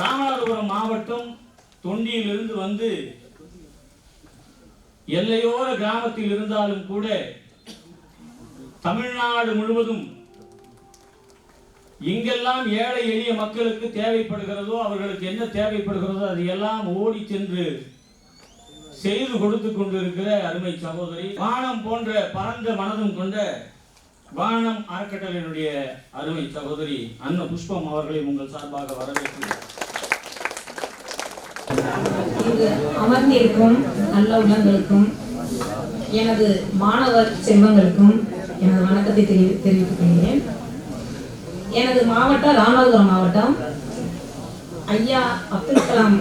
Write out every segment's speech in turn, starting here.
ராமநாதபுரம் மாவட்டம் தொண்டியிலிருந்து வந்து எல்லையோர கிராமத்தில் இருந்தாலும் கூட தமிழ்நாடு முழுவதும் எங்கெல்லாம் ஏழை எளிய மக்களுக்கு தேவைப்படுகிறதோ அவர்களுக்கு என்ன தேவைப்படுகிறதோ அது எல்லாம் ஓடி சென்று செய்து கொடுத்து கொண்டிருக்கிற அருமை சகோதரி வானம் போன்ற பரந்த மனதும் கொண்ட வானம் அறக்கட்டளையினுடைய அருமை சகோதரி அன்ன புஷ்பம் அவர்களை உங்கள் சார்பாக வரவேற்கிறேன். இங்கு அமர்ந்திருக்கும் நல்ல உள்ளங்களுக்கும் எனது மாணவர் செல்வங்களுக்கும் எனது வணக்கத்தை தெரி தெரிவித்துக் கொள்கிறேன் எனது மாவட்டம் ராமநாதபுரம் மாவட்டம் ஐயா அப்துல் கலாம்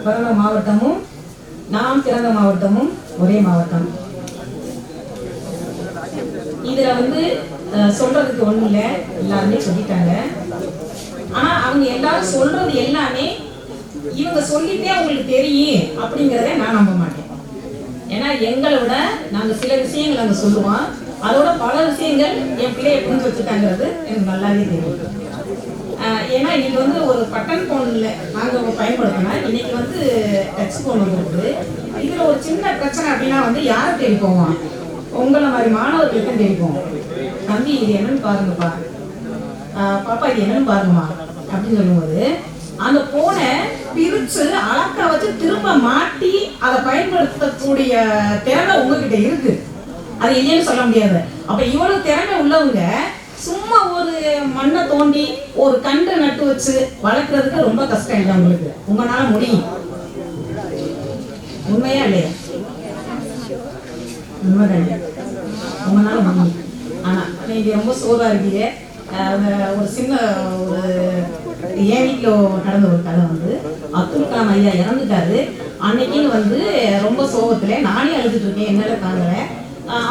பிறந்த மாவட்டமும் நான் பிறந்த மாவட்டமும் ஒரே மாவட்டம். இதுல வந்து அஹ், சொல்றதுக்கு ஒண்ணும் இல்லை எல்லாருமே சொல்லிட்டாங்க. ஆனா அவங்க எல்லாரும் சொல்றது எல்லாமே இவங்க சொல்லிட்டே அவங்களுக்கு தெரியும் அப்படிங்கிறத நான் நம்ப மாட்டேன். ஏன்னா எங்களை விட நாங்கள் சில விஷயங்கள் நாங்கள் சொல்லுவோம். அதோட பல விஷயங்கள் என் பிள்ளைய புரிஞ்சு வச்சுட்டாங்கிறது எனக்கு நல்லாவே தெரியும். ஏன்னா இன்னைக்கு வந்து ஒரு பட்டன் ஃபோனில் நாங்கள் பயன்படுத்தினா இன்னைக்கு வந்து டச் ஃபோன் வந்துருக்கு இதில் ஒரு சின்ன பிரச்சனை அப்படின்னா வந்து யாரை தேடி போவோம்? உங்களை மாதிரி மாணவர்களுக்கும் தேடி போவோம். தம்பி இது என்னன்னு பாருங்கப்பா. பாப்பா இது என்னன்னு பாருங்கம்மா. அப்படின்னு சொல்லும்போது அந்த போனை பிரிச்சு அளக்க வச்சு திரும்ப மாட்டி அதை பயன்படுத்தக்கூடிய திறமை உங்ககிட்ட இருக்கு. அது இல்லைன்னு சொல்ல முடியாது. அப்ப இவ்வளவு திறமை உள்ளவங்க சும்மா ஒரு மண்ணை தோண்டி ஒரு கன்று நட்டு வச்சு வளர்க்கறதுக்கு ரொம்ப கஷ்டம் இல்லை உங்களுக்கு. உங்களால முடியும். உண்மையா இல்லையா? உண்மைதான் உங்களால முடியும். ஆனா நீங்க ரொம்ப சோதா இருக்கீங்க. ஒரு சின்ன ஒரு என் நடந்த ஒரு கதை வந்து அப்துல் கலாம் ஐயா இறந்துட்டாரு. அன்னைக்குன்னு வந்து ரொம்ப சோகத்துல நானே அழுதுட்டு இருக்கேன் என்னால தாங்கல.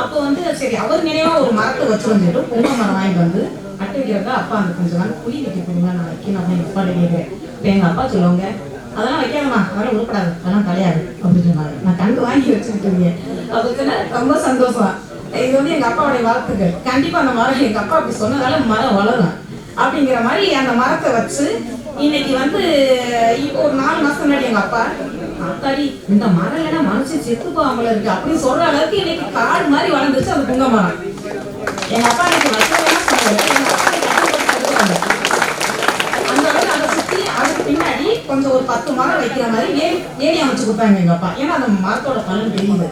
அப்போ வந்து சரி அவர் நினைவா ஒரு மரத்தை வச்சுருன்னு சொல்லிட்டு மரம் வாங்கிட்டு வந்து நட்டு வைக்கிறதா அப்பா அந்த கொஞ்சம் நாள் குழி வைக்க கொடுங்க நான் வைக்கணும் அப்படின்னு அப்பா கேட்குறேன் இப்போ எங்க அப்பா சொல்லுவாங்க அதெல்லாம் வைக்காதம்மா அதெல்லாம் உருப்படாது அதெல்லாம் கிடையாது அப்படின்னு சொன்னாங்க நான் கண்டு வாங்கி வச்சுக்கிட்டீங்க அப்போ ரொம்ப சந்தோஷம். இது வந்து எங்க அப்பாவுடைய வாழ்த்துக்கள். கண்டிப்பா அந்த மரம் எங்க அப்பா அப்படி சொன்னதால மரம் வளரும். அப்படிங்கிற மாதிரி அந்த மரத்தை வச்சு இன்னைக்கு வந்து இப்போ ஒரு நாலு மாசம் முன்னாடி எங்க அப்பா அத்தாடி இந்த மரம் இல்லைன்னா மனுஷன் செத்து போகாமல இருக்கு. அப்படின்னு சொல்ற அளவுக்கு இன்னைக்கு காடு மாதிரி வளர்ந்துச்சு அந்த புங்க மரம். எங்க அப்பா எனக்கு வச்சதெல்லாம் அந்த அளவுக்கு அதை சுத்தி அதுக்கு பின்னாடி கொஞ்சம் ஒரு பத்து மரம் வைக்கிற மாதிரி வேலி ஏறி அமைச்சு கொடுத்தாங்க எங்க அப்பா. ஏன்னா அந்த மரத்தோட பலன் தெரியுது.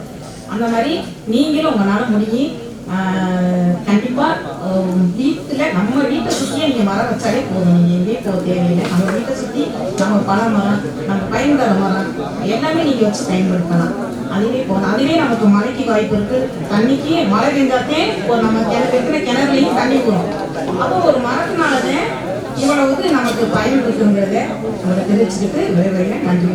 அந்த மாதிரி நீங்களும் உங்களால முடியும் கண்டிப்பா வீட்டுல நம்ம வீட்டை சுத்தியே நீங்க மரம் வச்சாலே போதும். நீங்க எங்கேயே தேவையில்லை. நம்ம வீட்டை சுத்தி நம்ம பழ மரம் நம்ம பயன்படுற மரம் எல்லாமே நீங்க வச்சு பயன்படுத்தலாம். அதுவே போதும். அதுவே நமக்கு மழைக்கு வாய்ப்பு இருக்கு. தண்ணிக்கு மழை பெஞ்சாத்தே ஒரு நம்ம கிணறு இருக்கிற கிணறுலையும் தண்ணி போகும் அப்போ ஒரு மரத்தினாலதான் இவ்வளவுக்கு நமக்கு பயன் இருக்குங்கிறத நம்ம தெரிவிச்சுக்கிட்டு விரைவில் நன்றி.